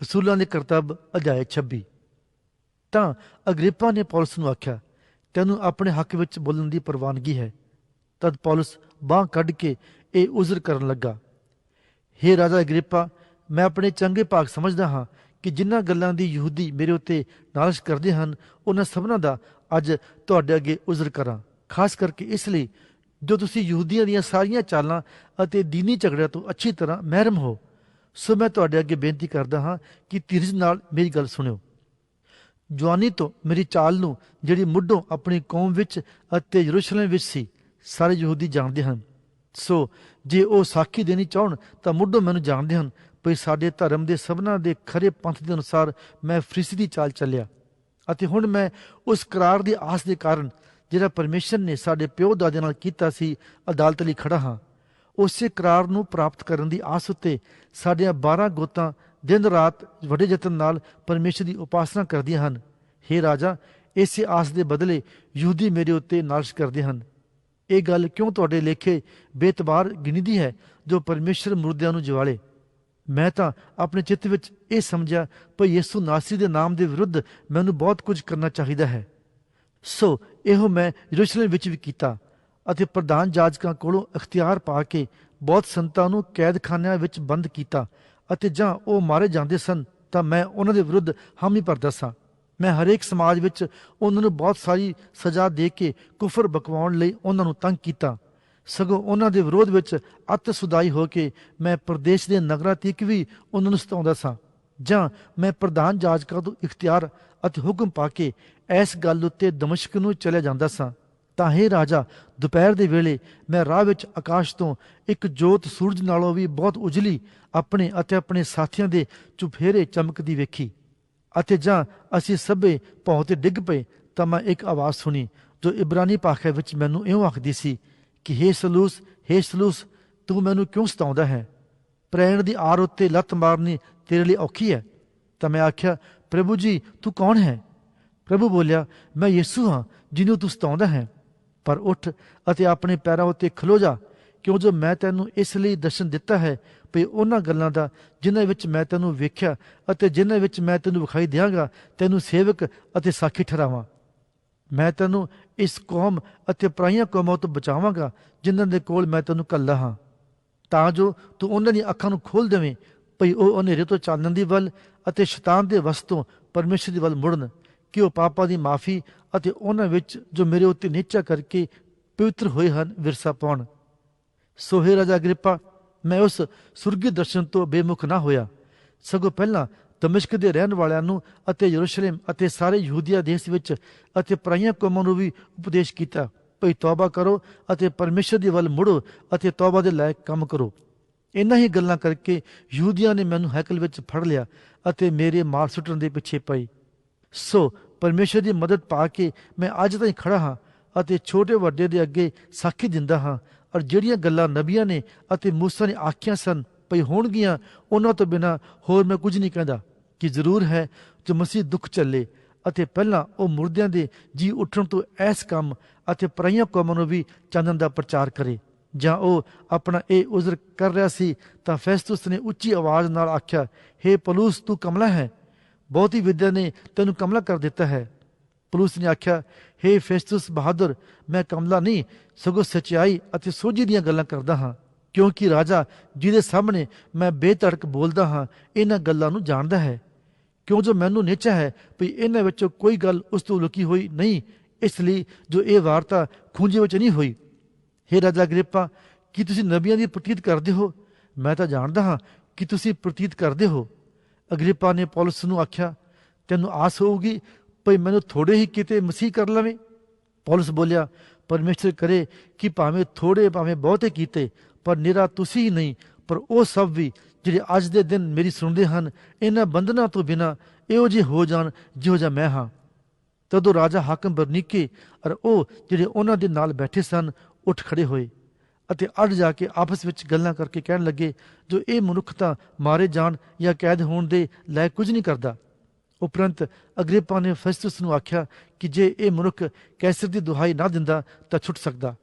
ਰਸੂਲਾਂ ਦੇ ਕਰਤੱਵ ਅਧਿਆਇ 26 ਤਾਂ ਅਗ੍ਰਿਪਾ ਨੇ ਪੌਲਸ ਨੂੰ ਆਖਿਆ, ਤੈਨੂੰ ਆਪਣੇ ਹੱਕ ਵਿੱਚ ਬੋਲਣ ਦੀ ਪ੍ਰਵਾਨਗੀ ਹੈ। ਤਦ ਪੌਲਸ ਬਾਹ ਕੱਢ ਕੇ ਇਹ ਉਜ਼ਰ ਕਰਨ ਲੱਗਾ। ਹੇ ਰਾਜਾ ਅਗ੍ਰਿਪਾ ਮੈਂ ਆਪਣੇ ਚੰਗੇ ਭਾਗ ਸਮਝਦਾ ਹਾਂ ਕਿ ਜਿਨ੍ਹਾਂ ਗੱਲਾਂ ਦੀ ਯਹੂਦੀ ਮੇਰੇ ਉੱਤੇ ਨਾਲਿਸ਼ ਕਰਦੇ ਹਨ, ਉਹਨਾਂ ਸਭਨਾਂ ਦਾ ਅੱਜ ਤੁਹਾਡੇ ਅੱਗੇ ਉਜ਼ਰ ਕਰਾਂ। ਖਾਸ ਕਰਕੇ ਇਸ ਲਈ ਜੋ ਤੁਸੀਂ ਯਹੂਦੀਆਂ ਦੀਆਂ ਸਾਰੀਆਂ ਚਾਲਾਂ ਅਤੇ ਦੀਨੀ ਝਗੜਿਆਂ ਤੋਂ ਅੱਛੀ ਤਰ੍ਹਾਂ ਮਹਿਰਮ ਹੋ। ਸੋ ਮੈਂ ਤੁਹਾਡੇ ਅੱਗੇ ਬੇਨਤੀ ਕਰਦਾ ਹਾਂ ਕਿ ਧੀਰਜ ਨਾਲ ਮੇਰੀ ਗੱਲ ਸੁਣਿਓ। ਜਵਾਨੀ ਤੋਂ ਮੇਰੀ ਚਾਲ ਨੂੰ ਜਿਹੜੀ ਮੁੱਢੋਂ ਆਪਣੀ ਕੌਮ ਵਿੱਚ ਅਤੇ ਯਰੂਸ਼ਲਮ ਵਿੱਚ ਸੀ, ਸਾਰੇ ਯਹੂਦੀ ਜਾਣਦੇ ਹਨ। ਸੋ ਜੇ ਉਹ ਸਾਖੀ ਦੇਣੀ ਚਾਹਣ ਤਾਂ ਮੁੱਢੋਂ ਮੈਨੂੰ ਜਾਣਦੇ ਹਨ, ਭਈ ਸਾਡੇ ਧਰਮ ਦੇ ਸਭਨਾਂ ਦੇ ਖਰੇ ਪੰਥ ਦੇ ਅਨੁਸਾਰ ਮੈਂ ਫਰੀਸੀ ਦੀ ਚਾਲ ਚੱਲਿਆ। ਅਤੇ ਹੁਣ ਮੈਂ ਉਸ ਕਰਾਰ ਦੀ ਆਸ ਦੇ ਕਾਰਨ ਜਿਹੜਾ ਪਰਮੇਸ਼ਰ ਨੇ ਸਾਡੇ ਪਿਓ ਦਾਦੇ ਨਾਲ ਕੀਤਾ ਸੀ, ਅਦਾਲਤ ਲਈ ਖੜਾ ਹਾਂ। ਉਸੇ ਕਰਾਰ ਨੂੰ ਪ੍ਰਾਪਤ ਕਰਨ ਦੀ ਆਸ ਉੱਤੇ ਸਾਡੀਆਂ 12 ਗੋਤਾਂ ਦਿਨ ਰਾਤ ਵੱਡੇ ਯਤਨ ਨਾਲ ਪਰਮੇਸ਼ਰ ਦੀ ਉਪਾਸਨਾ ਕਰਦੀਆਂ ਹਨ। हे ਰਾਜਾ, ਇਸੇ ਆਸ ਦੇ ਬਦਲੇ ਯਹੂਦੀ ਮੇਰੇ ਉੱਤੇ ਨਾਲਿਸ਼ ਕਰਦੇ ਹਨ। ਇਹ ਗੱਲ ਕਿਉਂ ਤੁਹਾਡੇ ਲੇਖੇ ਬੇਤਬਾਰ ਗਿਣੀਦੀ ਹੈ ਜੋ ਪਰਮੇਸ਼ਰ ਮੁਰਦਿਆਂ ਨੂੰ ਜਿਵਾਲੇ? ਮੈਂ ਤਾਂ ਆਪਣੇ ਚਿੱਤ ਵਿੱਚ ਇਹ ਸਮਝਿਆ, ਭਈ ਯਿਸੂ ਨਾਸਰੀ ਦੇ ਨਾਮ ਦੇ ਵਿਰੁੱਧ ਮੈਨੂੰ ਬਹੁਤ ਕੁਝ ਕਰਨਾ ਚਾਹੀਦਾ ਹੈ। ਸੋ ਇਹੋ ਮੈਂ ਯਰੂਸ਼ਲਮ ਵਿੱਚ ਵੀ ਕੀਤਾ। ਅਤੇ ਪ੍ਰਧਾਨ ਜਾਜਕਾਂ ਕੋਲੋਂ ਇਖਤਿਆਰ ਪਾ ਕੇ ਬਹੁਤ ਸੰਤਾਂ ਨੂੰ ਕੈਦਖਾਨਿਆਂ ਵਿੱਚ ਬੰਦ ਕੀਤਾ ਅਤੇ ਜਾਂ ਉਹ ਮਾਰੇ ਜਾਂਦੇ ਸਨ, ਤਾਂ ਮੈਂ ਉਹਨਾਂ ਦੇ ਵਿਰੁੱਧ ਹਾਮੀ ਭਰਦਾ ਸਾਂ। ਮੈਂ ਹਰੇਕ ਸਮਾਜ ਵਿੱਚ ਉਹਨਾਂ ਨੂੰ ਬਹੁਤ ਸਾਰੀ ਸਜ਼ਾ ਦੇ ਕੇ ਕੁਫਰ ਬਕਵਾਉਣ ਲਈ ਉਹਨਾਂ ਨੂੰ ਤੰਗ ਕੀਤਾ। ਸਗੋਂ ਉਹਨਾਂ ਦੇ ਵਿਰੋਧ ਵਿੱਚ ਅੱਤ ਸੁਦਾਈ ਹੋ ਕੇ ਮੈਂ ਪ੍ਰਦੇਸ਼ ਦੇ ਨਗਰਾਂ ਤੱਕ ਵੀ ਉਹਨਾਂ ਨੂੰ ਸਤਾਉਂਦਾ ਸਾਂ। ਜਾਂ ਮੈਂ ਪ੍ਰਧਾਨ ਜਾਜਕਾਂ ਤੋਂ ਇਖਤਿਆਰ ਅਤੇ ਹੁਕਮ ਪਾ ਕੇ ਇਸ ਗੱਲ ਉੱਤੇ ਦਮਸ਼ਕ ਨੂੰ ਚਲੇ ਜਾਂਦਾ ਸਾਂ। ਤਾਂ ਹੈ ਰਾਜਾ, ਦੁਪਹਿਰ ਦੇ ਵੇਲੇ ਮੈਂ ਰਾਹ ਵਿੱਚ ਆਕਾਸ਼ ਤੋਂ ਇੱਕ ਜੋਤ ਸੂਰਜ ਨਾਲੋਂ ਵੀ ਬਹੁਤ ਉਜਲੀ ਆਪਣੇ ਅਤੇ ਆਪਣੇ ਸਾਥੀਆਂ ਦੇ ਚੁਫੇਰੇ ਚਮਕਦੀ ਵੇਖੀ। ਅਤੇ ਜਾਂ ਅਸੀਂ ਸਭੇ ਭੌਂ ਤੇ ਡਿੱਗ ਪਏ ਤਾਂ ਮੈਂ ਇੱਕ ਆਵਾਜ਼ ਸੁਣੀ ਜੋ ਇਬਰਾਨੀ ਭਾਸ਼ਾ ਵਿੱਚ ਮੈਨੂੰ ਇਉਂ ਆਖਦੀ ਸੀ ਕਿ ਹੇ ਸਲੂਸ ਹੇ ਸਲੂਸ, ਤੂੰ ਮੈਨੂੰ ਕਿਉਂ ਸਤਾਉਂਦਾ ਹੈ? ਪ੍ਰੈਣ ਦੀ ਆਰ ਉੱਤੇ ਲੱਤ ਮਾਰਨੀ ਤੇਰੇ ਲਈ ਔਖੀ ਹੈ। ਤਾਂ ਮੈਂ ਆਖਿਆ, ਪ੍ਰਭੂ ਜੀ, ਤੂੰ ਕੌਣ ਹੈ? ਪ੍ਰਭੂ ਬੋਲਿਆ, ਮੈਂ ਯਿਸੂ ਹਾਂ, ਜਿਹਨੂੰ ਤੂੰ ਸਤਾਉਂਦਾ ਹੈ। ਪਰ ਉੱਠ ਅਤੇ ਆਪਣੇ ਪੈਰਾਂ ਉੱਤੇ ਖਲੋ ਜਾ, ਕਿਉਂ ਜੋ ਮੈਂ ਤੈਨੂੰ ਇਸ ਲਈ ਦਰਸ਼ਨ ਦਿੱਤਾ ਹੈ ਭਈ ਉਹਨਾਂ ਗੱਲਾਂ ਦਾ ਜਿਨ੍ਹਾਂ ਵਿੱਚ ਮੈਂ ਤੈਨੂੰ ਵੇਖਿਆ ਅਤੇ ਜਿਨ੍ਹਾਂ ਵਿੱਚ ਮੈਂ ਤੈਨੂੰ ਵਿਖਾਈ ਦਿਆਂਗਾ, ਤੈਨੂੰ ਸੇਵਕ ਅਤੇ ਸਾਖੀ ਠਹਿਰਾਵਾਂ। ਮੈਂ ਤੈਨੂੰ ਇਸ ਕੌਮ ਅਤੇ ਪਰਾਈਆਂ ਕੌਮਾਂ ਤੋਂ ਬਚਾਵਾਂਗਾ, ਜਿਨ੍ਹਾਂ ਦੇ ਕੋਲ ਮੈਂ ਤੈਨੂੰ ਕੱਲਾ ਹਾਂ। ਤਾਂ ਜੋ ਤੂੰ ਉਹਨਾਂ ਦੀਆਂ ਅੱਖਾਂ ਨੂੰ ਖੋਲ ਦੇਵੇਂ, ਭਈ ਉਹ ਹਨੇਰੇ ਤੋਂ ਚਾਨਣ ਦੀ ਵੱਲ ਅਤੇ ਸ਼ੈਤਾਨ ਦੇ ਵਸ ਤੋਂ ਪਰਮੇਸ਼ਰ ਦੀ ਵੱਲ ਮੁੜਨ। ਕਿ ਉਹ ਪਾਪਾਂ ਦੀ ਮਾਫੀ ਅਤੇ ਉਹਨਾਂ ਵਿੱਚ ਜੋ ਮੇਰੇ ਉੱਤੇ ਨੀਚਾ ਕਰਕੇ ਪਵਿੱਤਰ ਹੋਏ ਹਨ, ਵਿਰਸਾ ਪਾਉਣ। ਸੋਹੇ ਰਾਜਾ ਅਗ੍ਰਿਪਾ ਮੈਂ ਉਸ ਸੁਰਗੀ ਦਰਸ਼ਨ ਤੋਂ ਬੇਮੁਖ ਨਾ ਹੋਇਆ। ਸਗੋਂ ਪਹਿਲਾਂ ਦਮਿਸ਼ਕ ਦੇ ਰਹਿਣ ਵਾਲਿਆਂ ਨੂੰ ਅਤੇ ਯਰੂਸ਼ਲਮ ਅਤੇ ਸਾਰੇ ਯਹੂਦੀਆ ਦੇਸ਼ ਵਿੱਚ ਅਤੇ ਪਰਾਈਆਂ ਕੌਮਾਂ ਨੂੰ ਵੀ ਉਪਦੇਸ਼ ਕੀਤਾ, ਭਈ ਤੌਬਾ ਕਰੋ ਅਤੇ ਪਰਮੇਸ਼ਰ ਦੀ ਵੱਲ ਮੁੜੋ ਅਤੇ ਤੌਬਾ ਦੇ ਲਾਇਕ ਕੰਮ ਕਰੋ। ਇਨ੍ਹਾਂ ਹੀ ਗੱਲਾਂ ਕਰਕੇ ਯਹੂਦੀਆਂ ਨੇ ਮੈਨੂੰ ਹੈਕਲ ਵਿੱਚ ਫੜ ਲਿਆ ਅਤੇ ਮੇਰੇ ਮਾਰ ਸੁੱਟਣ ਦੇ ਪਿੱਛੇ ਪਈ ਸੋ ਪਰਮੇਸ਼ਰ ਦੀ ਮਦਦ ਪਾ ਕੇ ਮੈਂ ਅੱਜ ਤਾਈਂ ਖੜਾ ਹਾਂ ਅਤੇ ਛੋਟੇ ਵੱਡੇ ਦੇ ਅੱਗੇ ਸਾਖੀ ਦਿੰਦਾ ਹਾਂ। ਔਰ ਜਿਹੜੀਆਂ ਗੱਲਾਂ ਨਬੀਆਂ ਨੇ ਅਤੇ ਮੂਸਾ ਨੇ ਆਖੀਆਂ ਸਨ ਪਈ ਹੋਣਗੀਆਂ, ਉਹਨਾਂ ਤੋਂ ਬਿਨਾ ਹੋਰ ਮੈਂ ਕੁਝ ਨਹੀਂ ਕਹਿੰਦਾ ਕਿ ਜ਼ਰੂਰ ਹੈ ਜੋ ਮਸੀਹ ਦੁੱਖ ਚੱਲੇ ਅਤੇ ਪਹਿਲਾਂ ਉਹ ਮੁਰਦਿਆਂ ਦੇ ਜੀ ਉੱਠਣ ਤੋਂ ਐਸ ਕੰਮ ਅਤੇ ਪਰਾਈਆਂ ਕੌਮਾਂ ਨੂੰ ਵੀ ਚਾਨਣ ਦਾ ਪ੍ਰਚਾਰ ਕਰੇ। ਜਾਂ ਉਹ ਆਪਣਾ ਇਹ ਉਜ਼ਰ ਕਰ ਰਿਹਾ ਸੀ ਤਾਂ ਫੈਸਟਸ ਨੇ ਉੱਚੀ ਆਵਾਜ਼ ਨਾਲ ਆਖਿਆ हे ਪਲੂਸ, ਤੂੰ ਕਮਲਾ ਹੈ? ਬਹੁਤੀ ਵਿਦਿਆ ਨੇ ਤੈਨੂੰ ਕਮਲਾ ਕਰ ਦਿੱਤਾ ਹੈ। ਪਲੂਸ ਨੇ ਆਖਿਆ हे ਫੈਸਟਸ ਬਹਾਦਰ, ਮੈਂ ਕਮਲਾ ਨਹੀਂ, ਸਗੋਂ ਸਚਾਈ ਅਤੇ ਸੋਝੀ ਦੀਆਂ ਗੱਲਾਂ ਕਰਦਾ ਹਾਂ। ਕਿਉਂਕਿ ਰਾਜਾ ਜਿਹਦੇ ਸਾਹਮਣੇ ਮੈਂ ਬੇਤੜਕ ਬੋਲਦਾ ਹਾਂ, ਇਹਨਾਂ ਗੱਲਾਂ ਨੂੰ ਜਾਣਦਾ ਹੈ। ਕਿਉਂ ਜੋ ਮੈਨੂੰ ਨਿਚਾ ਹੈ ਵੀ ਇਹਨਾਂ ਵਿੱਚੋਂ ਕੋਈ ਗੱਲ ਉਸ ਤੋਂ ਲੁਕੀ ਹੋਈ ਨਹੀਂ, ਇਸ ਲਈ ਜੋ ਇਹ ਵਾਰਤਾ ਖੂੰਜੇ ਵਿੱਚ ਨਹੀਂ ਹੋਈ। ਹੇ ਰਾਜਾ ਗ੍ਰਿਪਾ ਕੀ ਤੁਸੀਂ ਨਬੀਆਂ ਦੀ ਪ੍ਰਤੀਤ ਕਰਦੇ ਹੋ? ਮੈਂ ਤਾਂ ਜਾਣਦਾ ਹਾਂ ਕਿ ਤੁਸੀਂ ਪ੍ਰਤੀਤ ਕਰਦੇ ਹੋ। ਅਗਰੀਪਾ ਨੇ ਪੌਲਸ ਨੂੰ ਆਖਿਆ, ਤੈਨੂੰ ਆਸ ਹੋਊਗੀ, ਭਈ ਮੈਨੂੰ ਥੋੜੇ ਹੀ ਕਿਤੇ ਮਸੀਹ ਕਰ ਲਵੇਂ? ਪੌਲਸ ਬੋਲਿਆ, ਪਰਮੇਸ਼ਰ ਕਰੇ ਕਿ ਭਾਵੇਂ ਥੋੜੇ, ਭਾਵੇਂ ਬਹੁਤੇ ਕੀਤੇ, ਪਰ ਨਿਰਾ ਤੁਸੀਂ ਹੀ ਨਹੀਂ, ਪਰ ਉਹ ਸਭ ਵੀ ਜਿਹੜੇ ਅੱਜ ਦੇ ਦਿਨ ਮੇਰੀ ਸੁਣਦੇ ਹਨ, ਇਹਨਾਂ ਬੰਧਨਾਂ ਤੋਂ ਬਿਨਾ ਇਹੋ ਜਿਹੇ ਹੋ ਜਾਣ ਜਿਹੋ ਜਿਹਾ ਮੈਂ ਹਾਂ। ਤਦੋਂ ਰਾਜਾ ਹਾਕਮ ਬਰਨੀਕੇ ਔਰ ਉਹ ਜਿਹੜੇ ਉਹਨਾਂ ਦੇ ਨਾਲ ਬੈਠੇ ਸਨ, ਉੱਠ ਖੜੇ ਹੋਏ। ਅਤੇ ਅੜ ਜਾ ਕੇ ਆਪਸ ਵਿੱਚ ਗੱਲਾਂ ਕਰਕੇ ਕਹਿਣ ਲੱਗੇ, ਜੋ ਇਹ ਮਨੁੱਖ ਤਾਂ ਮਾਰੇ ਜਾਣ ਜਾਂ ਕੈਦ ਹੋਣ ਦੇ ਲਾਇਕ ਕੁਝ ਨਹੀਂ ਕਰਦਾ। ਉਪਰੰਤ ਅਗ੍ਰਿਪਾ ਨੇ ਫੈਸਟਸ ਨੂੰ ਆਖਿਆ ਕਿ ਜੇ ਇਹ ਮਨੁੱਖ ਕੈਸਰ ਦੀ ਦੁਹਾਈ ਨਾ ਦਿੰਦਾ ਤਾਂ ਛੁੱਟ ਸਕਦਾ।